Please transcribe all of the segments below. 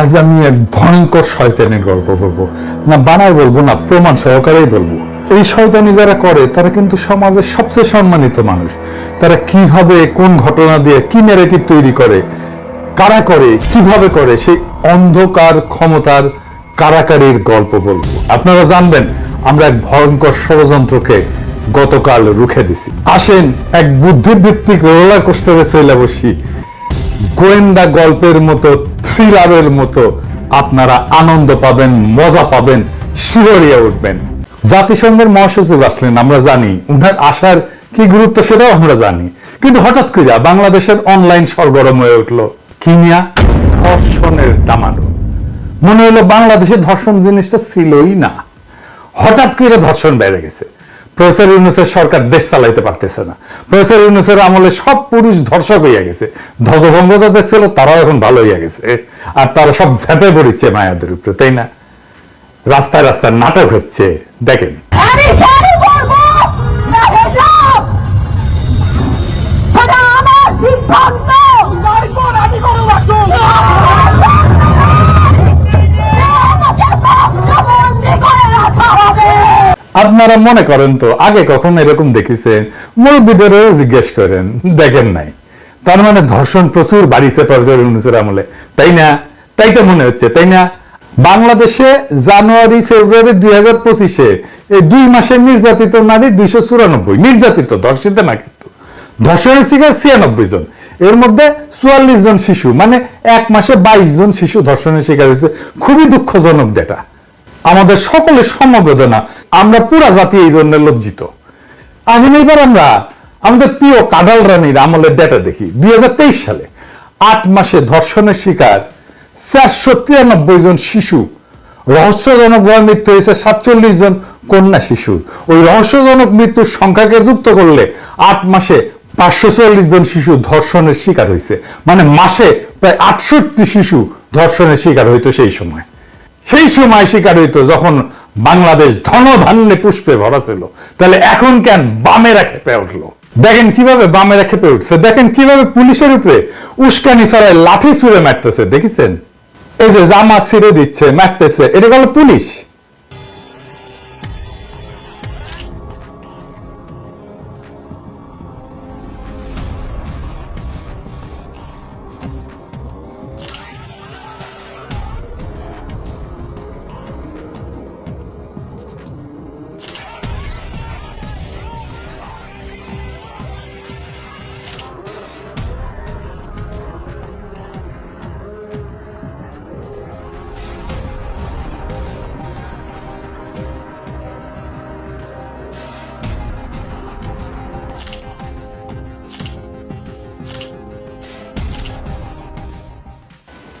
আজ আমি এক ভয়ঙ্কর শয়তানের গল্প বলব। না, বানায় বলব না, প্রমাণ সহকারেই বলব। এই শয়তানি যারা করে, তারা কিন্তু সমাজের সবচেয়ে সম্মানিত মানুষ। তারা কীভাবে, কোন ঘটনা দিয়ে কি ন্যারেটিভ তৈরি করে, কারা করে, কীভাবে করে, সেই অন্ধকার ক্ষমতার কারাকারির গল্প বলব। আপনারা জানবেন, আমরা এক ভয়ঙ্কর ষড়যন্ত্রকে গতকাল রুখে দিছি। আসেন, এক বুদ্ধিভিত্তিক রোলার কোস্টারে চলে বসি। গোয়েন্দা গল্পের মতো, থ্রিলারের মতো আপনারা আনন্দ পাবেন, মজা পাবেন, শিহরিয়ে উঠবেন। জাতিসংঘের মহাসচিব আসলেন, আমরা জানি। উনার আসার কি গুরুত্ব সেটাও আমরা জানি। কিন্তু হঠাৎ করে বাংলাদেশের অনলাইন সরগরম হয়ে উঠল। কিনিয়া ধর্ষণের দামানো। মনে হলো বাংলাদেশে ধর্ষণ জিনিসটা ছিলই না। হঠাৎ করে ধর্ষণ বেড়ে গেছে। প্রফেসর ইউনুসের সরকার দেশ চালাইতে পারতেছে না। প্রফেসর ইউনুসের আমলে সব পুরুষ ধর্ষক হইয়া গেছে। ধ্বজভঙ্গ যাদের ছিল, তারাও এখন ভালো হইয়া গেছে। আর তারা সব ঝেঁপে পড়িচ্ছে মায়াদের উপরে, তাই না? রাস্তায় রাস্তায় নাটক হচ্ছে, দেখেন। আমি আপনারা মনে করেন তো, আগে কখন এরকম দেখেছেন? মুরব্বীদেরও জিজ্ঞেস করেন, দেখেন নাই। তার মানে ধর্ষণ প্রচুর বাড়িছে প্রফেসর ইউনুসের আমলে। তাই না? তাই তো মনে হচ্ছে, তাই না? বাংলাদেশে জানুয়ারি, ফেব্রুয়ারি দুই হাজার পঁচিশে এই দুই মাসে নির্যাতিত নারী দুইশো চুরানব্বই, নির্যাতিত, ধর্ষিত না কিন্তু ধর্ষণের শিকার ছিয়ানব্বই জন। এর মধ্যে চুয়াল্লিশ জন শিশু মানে এক মাসে বাইশ জন শিশু ধর্ষণের শিকার হয়েছে। খুবই দুঃখজনক ডেটা আমাদের সকলের সমবেদনা। আমরা পুরা জাতি এই জন্য লজ্জিত। আসলে এবার আমরা আমাদের প্রিয় কাডাল রানীর আমলের ডেটা দেখি। দুই হাজার তেইশ সালে আট মাসে ধর্ষণের শিকার চারশো তিরানব্বই জন শিশু, রহস্যজনক ভাবে মৃত্যু হয়েছে সাতচল্লিশ জন কন্যা শিশুর। ওই রহস্যজনক মৃত্যুর সংখ্যাকে যুক্ত করলে আট মাসে পাঁচশো চল্লিশ জন শিশু ধর্ষণের শিকার হয়েছে। মানে মাসে প্রায় আটষট্টি শিশু ধর্ষণের শিকার হইতো সেই সময়। সেই সময় শিকার হইত যখন বাংলাদেশ ধনধান্যে পুষ্পে ভরা ছিল। তাহলে এখন কেন বামেরা খেপে উঠল? দেখেন কীভাবে বামেরা খেপে উঠছে। দেখেন কীভাবে পুলিশের উপরে উস্কানি ছাড়ায় লাঠি ছুড়ে মারতেছে, দেখেছেন? এই যে জামা ছিঁড়ে দিচ্ছে, মারতেছে, এটা গেল পুলিশ।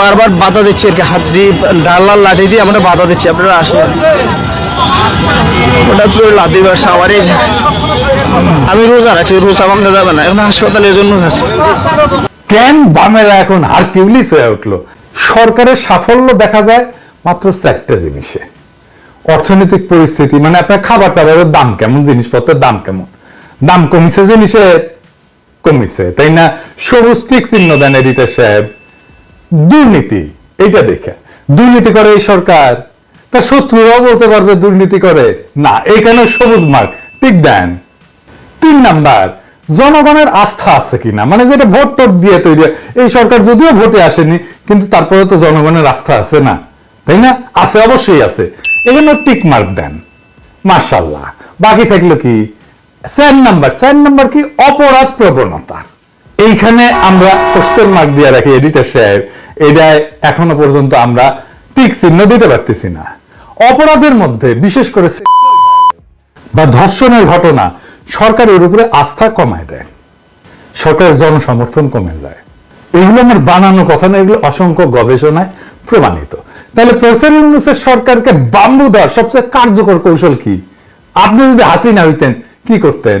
বারবার বাধা দিচ্ছি আর কি, হাত দিয়ে ডালার লাঠি দিয়ে আমরা বাধা দিচ্ছি, আপনারা মারছে আমার আমি যাবে না, এখন হাসপাতালে কেন বামেরা এখন হয়ে উঠল? সরকারের সাফল্য দেখা যায় মাত্র চারটা জিনিসে। অর্থনৈতিক পরিস্থিতি মানে আপনার খাবার টাবারের দাম কেমন, জিনিসপত্রের দাম কেমন? দাম কমিছে জিনিসের? কমিছে, তাই না? সবুজ টিক চিহ্ন দেন এডিটার সাহেব। দুর্নীতি, এইটা দেখে। দুর্নীতি করে এই সরকার। তার শত্রুরাও বলতে পারবে দুর্নীতি করে। না, এইখানে সবুজ মার্ক টিক দেন। তিন নাম্বার, জনগণের আস্থা আছে কিনা? মানে যেটা ভোট টোট দিয়ে তৈরি এই সরকার যদিও ভোটে আসেনি, কিন্তু তারপরে তো জনগণের আস্থা আছে না। তাই না? আছে, অবশ্যই আছে। এজন্য টিক মার্ক দেন। মার্শাল্লাহ বাকি থাকল কি? চার নাম্বার। চার নাম্বার কি? অপরাধ প্রবণতা। এইখানে আমরা কোশ্চেন মার্ক দিয়ে রাখি এডিটর সাহেব। এটাই এখনও পর্যন্ত আমরা টিক চিহ্ন দিতে পারতেছি না। অপরাধের মধ্যে, বিশেষ করে বা ধর্ষণের ঘটনা, সরকারের উপরে আস্থা কমায় দেয়। সরকারের জনসমর্থন কমে যায়। এগুলো আমার বানানো কথা না, এগুলো অসংখ্য গবেষণায় প্রমাণিত। তাহলে প্রফেসর সরকারকে বাম্বু দেওয়ার সবচেয়ে কার্যকর কৌশল কি? আপনি যদি হাসিনা হইতেন, কি করতেন?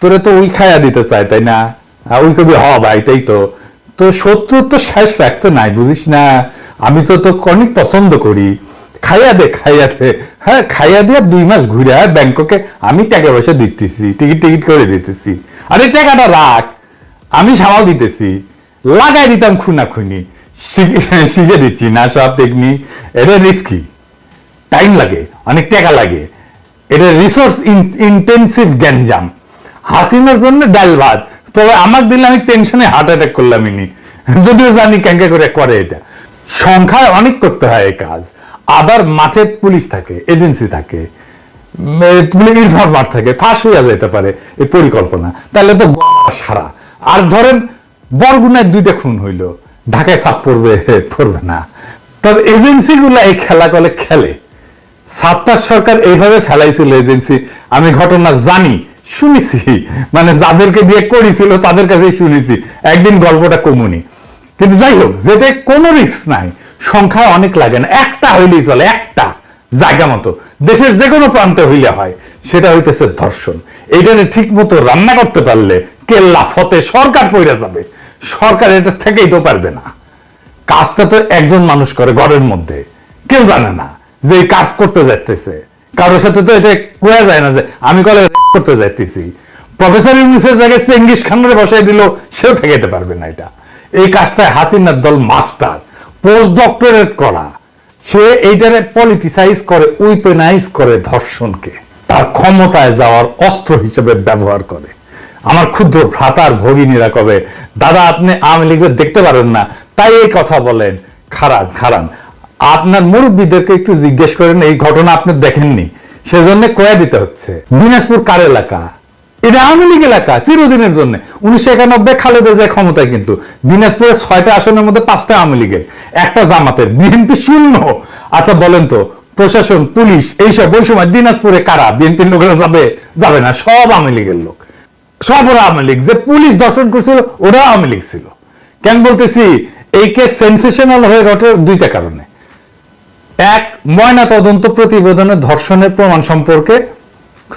তোরে তো উই খায়া দিতে চায়, তাই না? ওই কবি, হ ভাই, তাই তো। তো শত্রু তো শেষ রাখতে নাই, বুঝিস না? আমি তো তো অনেক পছন্দ করি। খাইয়া দে খাইয়া দে। হ্যাঁ খাইয়া দিয়ে দুই মাস ঘুরে ব্যাংককে। আমি টাকা পয়সা দিতেছি, টিকিট টিকিট করে দিতেছি। আরে, টাকাটা রাখ। আমি সামাল দিতেছি। লাগাই দিতাম খুনা খুনি শিখে দিচ্ছি। না, সব টেকনিক এটা রিস্কি টাইম লাগে, অনেক টাকা লাগে। এটা রিসোর্স ইন্টেন্সিভ গ্যাঞ্জাম হাসিনার জন্য ডাল ভাত। তবে আমার দিলে আমি টেনশনে হার্ট অ্যাটাক করলাম ইনি। যদিও জানি ক্যাঙ্কা করে করে এটা। সংখ্যায় অনেক করতে হয় এই কাজ। আবার মাঠে পুলিশ থাকে এজেন্সি থাকে। ইনফরমার থাকে, ফাঁস হইয়া পারে এই পরিকল্পনা। তাহলে তো সারা। আর ধরেন, বরগুনায় দুইটা খুন হইল। ঢাকায় চাপ পড়বে পড়বে না। তবে এজেন্সিগুলো এই খেলা করে খেলে। সাত্তার সরকার এইভাবে ফেলাইছিল এজেন্সি আমি ঘটনা জানি। শুনেছি। মানে যাদেরকে দিয়ে করেছিল, তাদের কাছেই শুনেছি। একদিন গল্পটা কমুনি। কিন্তু যাই হোক যেটা কোনো রিস্ক নাই। সংখ্যা অনেক লাগে না। একটা হইলেই চলে, একটা জায়গা মতো। দেশের যে কোনো প্রান্তে হইলে হয়। সেটা হইতেছে ধর্ষণ। এইটারে ঠিক মতো রান্না করতে পারলে কেল্লা, ফতে সরকার পইরা যাবে। সরকার এটা থেকেই তো পারবে না। কাজটা তো একজন মানুষ করে ঘরের মধ্যে। কেউ জানে না যে কাজ করতে যাইতেছে। কারোর সাথে তো এটা কোয়া যায় না যে আমি কলে করতে যাইতেছি। প্রফেসর ইউনিসের জায়গায় চেঙ্গিস খানরে বসাই দিল, সেও ঠেকাইতে পারবে না এটা। এই কাজটায় হাসিনার দল মাস্টার পোস্ট ডক্টরেট করা। সে এইটারে পলিটিসাইজ করে উইপেনাইজ করে ধর্ষণকে। তার ক্ষমতায় যাওয়ার অস্ত্র হিসেবে ব্যবহার করে। আমার ক্ষুদ্র ভ্রাতার ভগিনীরা কবে, দাদা, আপনি আওয়ামী লীগের দেখতে পারেন না। তাই এই কথা বলেন। খারান খারান। আপনার মুরব্বীদেরকে একটু জিজ্ঞেস করেন, এই ঘটনা আপনি দেখেননি। সেজন্য কয়া দিতে হচ্ছে। দিনাজপুর কার এলাকা? এটা আওয়ামী লীগ এলাকা, চিরদিনের জন্য। উনিশশো একানব্বই খালেদা যায় ক্ষমতায় কিন্তু। দিনাজপুরের ছয়টা আসনের মধ্যে পাঁচটা আওয়ামী লীগের, একটা জামাতের। বিএনপি শূন্য। আচ্ছা বলেন তো, প্রশাসন, পুলিশ, এইসব, ওই সময় দিনাজপুরে কারা? বিএনপির লোকেরা যাবে? যাবে না, সব আওয়ামী লীগের লোক। সব ওরা আওয়ামী লীগ। যে পুলিশ দর্শন করছিল ওরা আওয়ামী লীগ ছিল। কেন বলতেছি, এই কেস সেন্সেশনাল হয়ে ওঠে দুইটা কারণে। এক ময়না তদন্ত প্রতিবেদনে ধর্ষণের প্রমাণ সম্পর্কে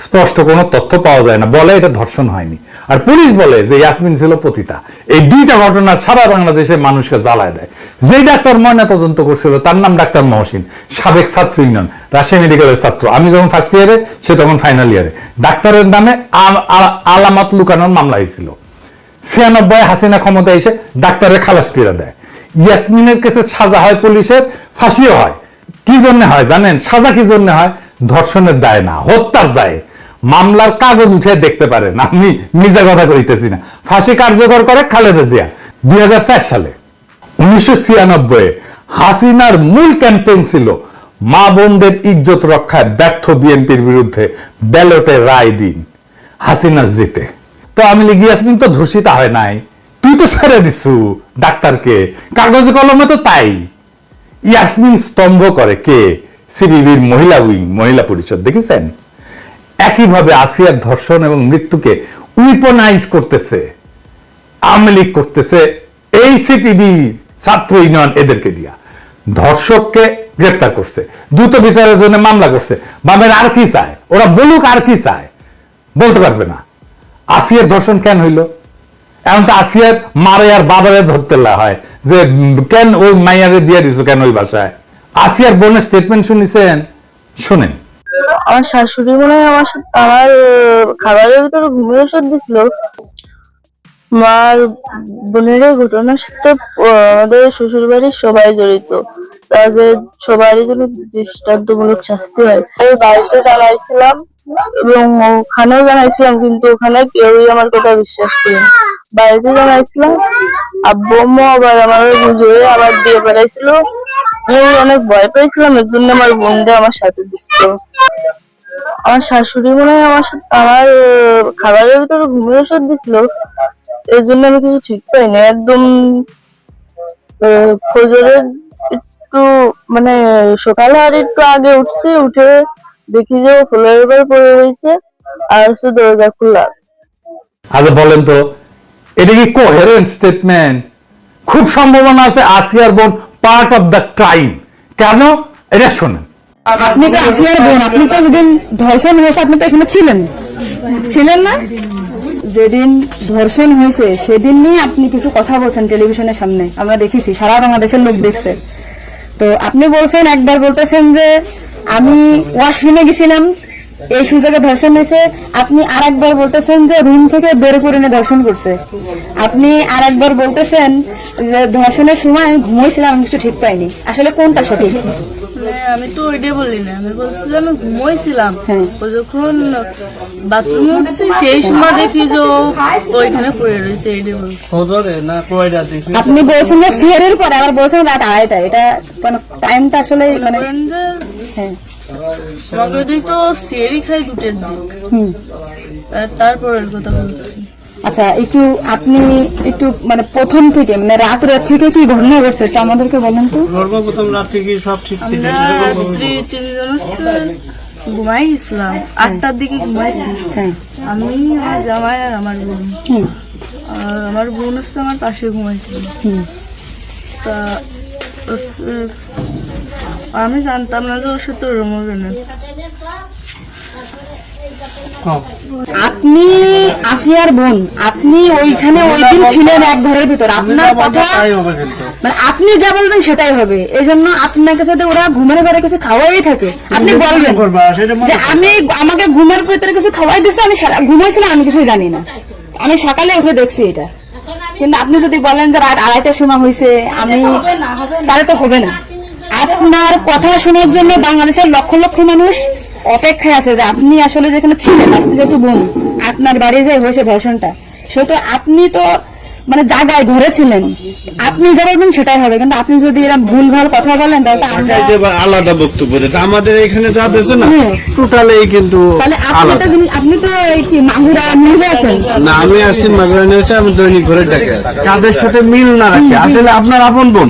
স্পষ্ট কোনো তথ্য পাওয়া যায় না। বলে এটা ধর্ষণ হয়নি। আর পুলিশ বলে যে ইয়াসমিন ছিল পতিতা। এই দুইটা ঘটনা সারা বাংলাদেশের মানুষকে জ্বালায় দেয়। যেই ডাক্তার ময়না তদন্ত করছিল, তার নাম ডাক্তার মহসিন, সাবেক ছাত্র ইউনিয়ন, রাজশাহী মেডিকেলের ছাত্র। আমি যখন ফার্স্ট ইয়ারে সে তখন ফাইনাল ইয়ারে ডাক্তারের নামে আলামত লুকানোর মামলা হয়েছিল। ছিয়ানব্বই হাসিনা ক্ষমতা এসে ডাক্তারের খালাস করে দেয়। ইয়াসমিনের কেসে সাজা হয় পুলিশের, ফাঁসিও হয়। কি জন্য হয় জানেন? সাজা কি জন্য হয়? ধর্ষণের দায় না, হত্যার দায়ে। মামলার কাগজ উঠে দেখতে পারেন, আমি নিজে কথা কইতেছি না। ফাঁসি কার্যকর করে খালেদা জিয়া, দুই সালে। উনিশশো ছিয়ানব্বই হাসিনার মূল ক্যাম্পেইন ছিল মা বোনদের ইজ্জত রক্ষায় ব্যর্থ বিএনপির বিরুদ্ধে ব্যালটে রায় দিন, হাসিনা জিতে। তো আমি লিখি, ইয়াসমিন, তো ধর্ষিত হয় নাই। তুই তো ছেড়ে দিছু ডাক্তারকে। কাগজ কলমে তো তাই। ইয়াসমিন স্তম্ভ করে কে? সিবিবির মহিলা উইং, মহিলা পরিষদ, দেখেছেন? একইভাবে আসিয়ার ধর্ষণ এবং মৃত্যুকে উইপনাইজ করতেছে আওয়ামী লীগ করতেছে এই সিপিবি ছাত্র ইউনিয়ন এদেরকে দিয়া। ধর্ষককে গ্রেপ্তার করছে, দ্রুত বিচারের জন্য মামলা করছে। বামের আর কি চায়? ওরা বলুক আর কি চায়? বলতে পারবে না। আসিয়ার ধর্ষণ কেন হইল? এখন তো আসিয়ার মারে আর বাবারে ধরতে হয়। যে কেন ওই মাইয়ারে দিয়ে দিছো কেন ওই বাসায়? আসিয়ার বোনের স্টেটমেন্ট শুনিছেন? শুনেন। আমার শাশুড়ি মনে হয় আমার আমার খাবারের ভিতরে ঘুমের ওষুধ দিছিল। মার বোনের ঘটনার সাথে আমাদের শ্বশুর বাড়ির সবাই জড়িত। তাদের সবারই জন্য দৃষ্টান্তমূলক শাস্তি হয়। এই বাড়িতে জানাইছিলাম এবং ওখানেও জানাইছিলাম, কিন্তু ওখানে কেউই আমার কথা বিশ্বাস করেনি বাড়িতে জানাইছিলাম, আব্বু, আম্মু আবার আমার বুঝে আবার দিয়ে বেড়াইছিল আমি অনেক ভয় পেয়েছিলাম এর জন্য আমার বোনটা আমার সাথে দিছিল। আমার শাশুড়ি মনে হয় আমার আমার খাবারের ভিতরে ঘুমের ওষুধ দিছিল। এর জন্য আমি কিছু ঠিক পাইনি। একদম ফজরের একটু মানে সকালে আর একটু আগে উঠছি উঠে দেখি যে ফুলের উপর পড়ে রয়েছে আর হচ্ছে দরজা খোলা। আচ্ছা বলেন তো এটা কি কোহেরেন্ট স্টেটমেন্ট খুব সম্ভাবনা আছে আসিয়ার বোন পার্ট অফ দ্য ক্রাইম কেন? এটা শোনেন। আপনি তো আসিয়ার বোন আপনি তো যেদিন ধর্ষণ হয়েছে আপনি তো এখানে ছিলেন। ছিলেন না? যেদিন ধর্ষণ হয়েছে সেদিন নিয়ে আপনি কিছু কথা বলছেন টেলিভিশনের সামনে। আমরা দেখেছি সারা বাংলাদেশের লোক দেখছে। তো আপনি বলছেন একবার বলতেছেন যে আমি ওয়াশরুমে গেছিলাম। এই সুযোগে ধর্ষণ হয়েছে। আপনি আর একবার বলতেছেন যে রুম থেকে বের করে এনে ধর্ষণ করছে। আপনি আর একবার বলতেছেন যে ধর্ষণের সময় আমি ঘুমাইছিলাম আমি কিছু ঠিক পাইনি। আসলে কোনটা সঠিক? মানে আমি তো ওইটাই বলি না। আমি বলছিলাম আমি ঘুমোইছিলাম। হ্যাঁ। ও যখন বাথরুমে উঠছি সেই সময় দেখি যে ওইখানে পড়ে রয়েছে এইটাই বলছি। আপনি বলছেন যে সিয়ারের পরে আবার বলছেন রাত আড়াইটা এটা মানে টাইমটা আসলে মানে করেন হ্যাঁ তো সেরি খাই দুটের দিক হুম। তারপরের কথা বলছি। আচ্ছা একটু আপনি একটু মানে প্রথম থেকে মানে রাত রাত থেকে কি ঘটনা ঘটছে এটা আমাদেরকে বলেন তো। সর্বপ্রথম রাত্রে কি সব ঠিক ছিল? ঘুমাই গেছিলাম। আটটার দিকে ঘুমাইছি। হ্যাঁ। আমি আমার জামাই আর আমার বোন। আমার বোন হচ্ছে আমার পাশে ঘুমাইছিল। হুম। তা আমি জানতাম না যে ওর সাথে ওরম হবে না আপনি আসিয়ার বোন আপনি ওইখানে ওই দিন ছিলেন এক ঘরের ভিতর। আপনার কথা মানে আপনি যা বলবেন সেটাই হবে। এই জন্য আপনাকে যদি ওরা ঘুমের ঘরে কিছু খাওয়াই থাকে আপনি বলবেন যে আমি আমাকে ঘুমের ভিতরে কিছু খাওয়াই দিচ্ছে আমি ঘুমাইছিলাম আমি কিছুই জানি না। আমি সকালে উঠে দেখছি এটা। কিন্তু আপনি যদি বলেন যে রাত আড়াইটার সময় হয়েছে আমি তাহলে তো হবে না। আপনার কথা শোনার জন্য বাংলাদেশের লক্ষ লক্ষ মানুষ অপেক্ষায় আছে যে আপনি আসলে যেখানে ছিলেন আপনি যেহেতু বোন আপনার বাড়ি যে হয়েছে ধর্ষণটা সেহেতু আপনি তো মানে জায়গায় ঘরে ছিলেন। আপনি যা বলবেন সেটাই হবে কিন্তু আপনি যদি এরকম ভুল ভালো কথা বলেন তাহলে তো আলাদা বক্তব্য আমাদের এখানে যা দিয়েছে না হ্যাঁ। টোটালি কিন্তু তাহলে আপনি তো তো কি মাগুরা নিয়ে আছেন? না আমি আসছি মাগরা নিয়েছে আমি দৈনিক ঘরে ডাকে। কাদের সাথে মিল না রাখে? আসলে আপনার আপন বোন।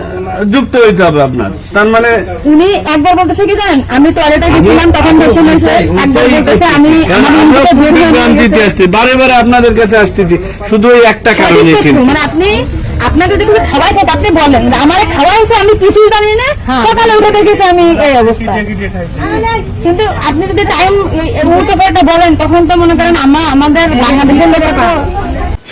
যুক্ত হইতে হবে আপনার। তার মানে উনি একবার বলতেছে কি জানেন? আমি টয়লেটে গেছিলাম তখন হয়েছে একবার বলতেছে আমি হয়ে আসছি বারে বারে আপনাদের কাছে আসতেছি। শুধু এই একটা কারণে মানে আপনি আপনাকে যদি কিছু খাওয়াই থাকে আপনি বলেন যে আমার খাওয়া হয়েছে আমি কিছুই জানি না সকালে উঠে দেখেছি আমি এই অবস্থা। কিন্তু আপনি যদি টাইম উল্টো পাল্টা বলেন তখন তো মনে করেন আমার আমাদের বাংলাদেশের লোকের তো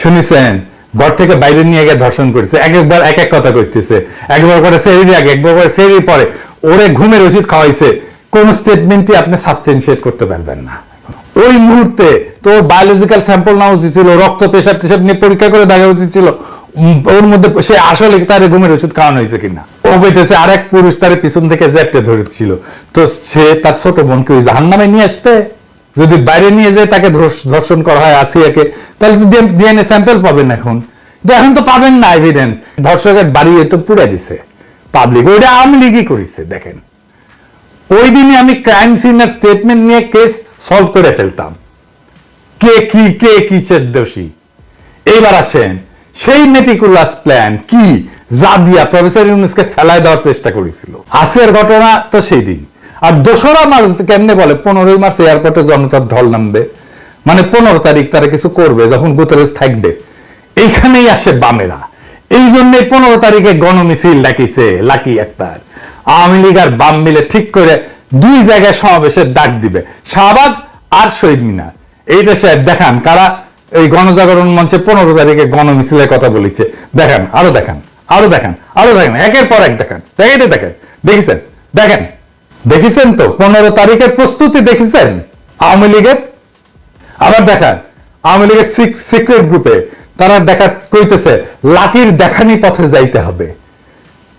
শুনেছেন ঘর থেকে বাইরে নিয়ে গিয়ে ধর্ষণ করেছে। এক একবার, এক এক কথা করতেছে একবার করে সেরি আগে, একবার করে সেরি পরে। ওরে ঘুমের ওষুধ খাওয়াইছে। কোন স্টেটমেন্টই আপনি সাবস্টেন্সিয়েট করতে পারবেন না। ওই মুহূর্তে তো বায়োলজিক্যাল স্যাম্পল নেওয়া উচিত ছিল, রক্ত পেশাব টেশাব নিয়ে পরীক্ষা করে দেখা উচিত ছিল। ওর মধ্যে সে আসলে তার ঘুমের ওষুধ খাওয়ানো হয়েছে কিনা? ও বলতেছে আরেক পুরুষ তার পিছন থেকে জ্যাপটে ধরেছিল। তো সে তার ছোট বোনকে ওই জাহান নামে নিয়ে আসবে? যদি বাইরে নিয়ে যায়, তাকে ধর্ষণ করা হয় আসিয়াকে, তাহলে তো ডিএনএ স্যাম্পল পাবেন এখন। কিন্তু এখন তো পাবেন না এভিডেন্স ধর্ষকের বাড়ি তো পুড়ে দিছে। পাবলিক ওইটা আওয়ামী লীগই করেছে, দেখেন। ওই দিনই আমি ক্রাইম সিনের স্টেটমেন্ট নিয়ে কেস সলভ করে ফেলতাম। কে কি, কে কিসের দোষী? এইবার আসেন, সেই মেটিকুলাস প্ল্যান কি? যা দিয়া প্রফেসর ইউনুসকে ফেলায় দেওয়ার চেষ্টা করেছিল। আসের ঘটনা তো সেই দিন। আর দোসরা মার্চ কেমনে বলে? পনেরোই মার্চ এয়ারপোর্টে জনতার ঢল নামবে। মানে পনেরো তারিখ তারা কিছু করবে, যখন গুতরেজ থাকবে। এইখানেই আসে বামেরা। এই জন্য পনেরো তারিখে গণমিছিল ডাকিছে, লাকি একটার আওয়ামী লীগ আর বাম মিলে ঠিক করে দুই জায়গায় সমাবেশের ডাক দিবে। শাহবাগ আর শহীদ মিনার। এইটা সাহেব দেখান কারা এই গণজাগরণ মঞ্চে পনেরো তারিখে গণমিছিলের কথা বলেছে। দেখান, আরও দেখান, আরও দেখেন আরও দেখেন। একের পর এক দেখেন। দেখাইতে দেখেন দেখেছেন? দেখেন। দেখেছেন তো, পনেরো তারিখের প্রস্তুতি দেখেছেন আওয়ামী লীগের? আবার দেখান, আওয়ামী লীগের সিক্রেট গ্রুপে তারা দেখা কইতেছে, লাকির দেখানি পথে যাইতে হবে।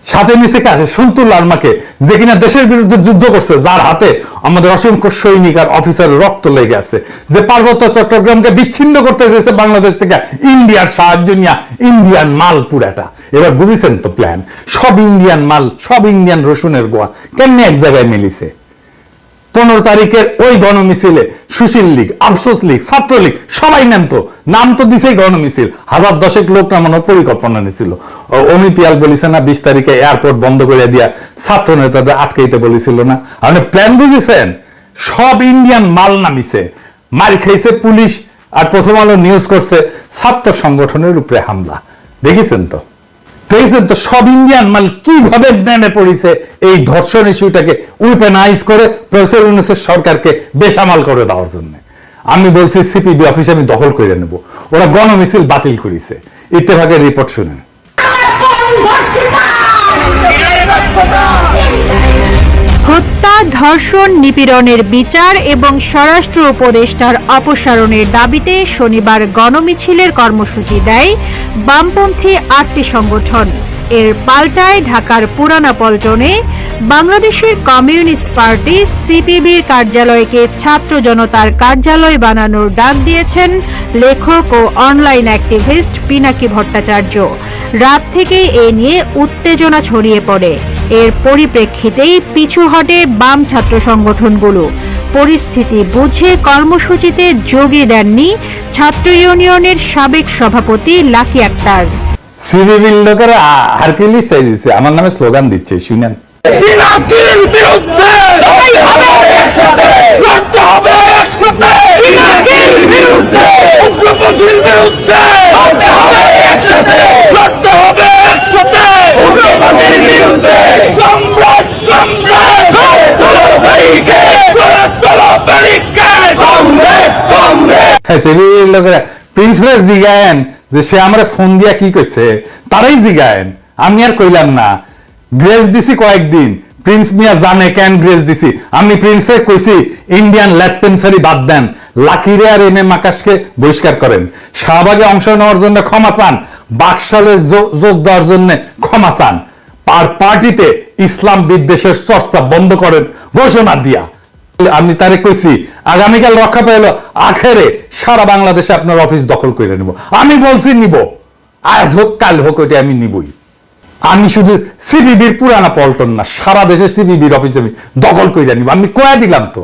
সাথে নিচে কাছে সন্তুল লার্মাকে, যে কিনা দেশের বিরুদ্ধে যুদ্ধ করছে, যার হাতে আমাদের অসংখ্য সৈনিক আর অফিসার রক্ত লেগে আছে। যে পার্বত্য চট্টগ্রামকে বিচ্ছিন্ন করতে চেয়েছে বাংলাদেশ থেকে ইন্ডিয়ার সাহায্য নিয়ে ইন্ডিয়ান মাল পুরাটা। এবার বুঝেছেন তো প্ল্যান সব ইন্ডিয়ান মাল, সব ইন্ডিয়ান রসুনের গোয়া কেমনি এক জায়গায় মিলিছে? পনেরো তারিখের ওই গণমিছিলে সুশীল লীগ, আফসোস লীগ ছাত্রলীগ সবাই নাম তো নাম তো দিছেই গণমিছিল। হাজার দশেক লোক নামানোর পরিকল্পনা নিছিল। ও- অমি পিয়াল বলিছে না, বিশ তারিখে এয়ারপোর্ট বন্ধ করে দিয়া ছাত্র নেতাদের আটকাইতে বলেছিল না। আপনি প্ল্যান বুঝেছেন সব ইন্ডিয়ান মাল নামিছে। মার খাইছে পুলিশ, আর প্রথম আলো নিউজ করছে, ছাত্র সংগঠনের উপরে হামলা। দেখেছেন তো? দেখেছেন তো সব ইন্ডিয়ান মাল কীভাবে নেমে পড়েছে? এই ধর্ষণ ইস্যুটাকে উইপেনাইজ করে প্রফেসর ইউনুসের সরকারকে বেসামাল করে দেওয়ার জন্য। আমি বলছি সিপিবি অফিসে আমি দখল করে নেব। ওরা গণমিছিল বাতিল করেছে। ইত্তেফাকের রিপোর্ট শুনেন। হত্যা, ধর্ষণ, নিপীড়নের বিচার এবং স্বরাষ্ট্র উপদেষ্টার অপসারণের দাবিতে শনিবার গণমিছিলের কর্মসূচি দেয় বামপন্থী আটটি সংগঠন। এর পাল্টায় ঢাকার পুরানা পল্টনে বাংলাদেশের কমিউনিস্ট পার্টি সিপিবির কার্যালয়কে ছাত্র জনতার কার্যালয় বানানোর ডাক দিয়েছেন লেখক ও অনলাইন অ্যাক্টিভিস্ট পিনাকি ভট্টাচার্য। রাত থেকেই এ নিয়ে উত্তেজনা ছড়িয়ে পড়ে। এর পরিপ্রেক্ষিতেই পিছু হটে বাম ছাত্র সংগঠনগুলো। পরিস্থিতি বুঝে কর্মসূচিতে যোগী দেননি ছাত্র ইউনিয়নের সাবেক সভাপতি লাকি আক্তার। সিপিবির লোকেরা হারকিলিস চাই দিচ্ছে আমার নামে স্লোগান দিচ্ছে শুনেন। হ্যাঁ সিপিবির প্রিন্সরা জিগায়েন যে সে আমরা ফোন দিয়া কি কইছে? তারাই জিগায়েন। আমি আর কইলাম না। গ্রেস দিছি কয়েকদিন। প্রিন্স মিয়া জানে কেন গ্রেস দিছি। আমি প্রিন্সে কইছি, ইন্ডিয়ান লেসপেন্সারি বাদ দেন। লাকিরে আর এম এ মাকাশকে বহিষ্কার করেন। শাহবাগে অংশ নেওয়ার জন্য ক্ষমা চান। বাকশালে যোগ দেওয়ার জন্য ক্ষমা চান। আর পার্টিতে ইসলাম বিদ্বেষের চর্চা বন্ধ করেন ঘোষণা দিয়া। আমি তারে কইছি, আগামীকাল রক্ষা পেল আখেরে সারা বাংলাদেশে আপনার অফিস দখল করে নিব। আমি বলছি নিব। আজ হোক, কাল হোক, ওইটা আমি নিবই। আমি শুধু সিবিবির পুরানা পল্টন না, সারা দেশে সিবিবির অফিস আমি দখল করে নিব। আমি কয়া দিলাম তো?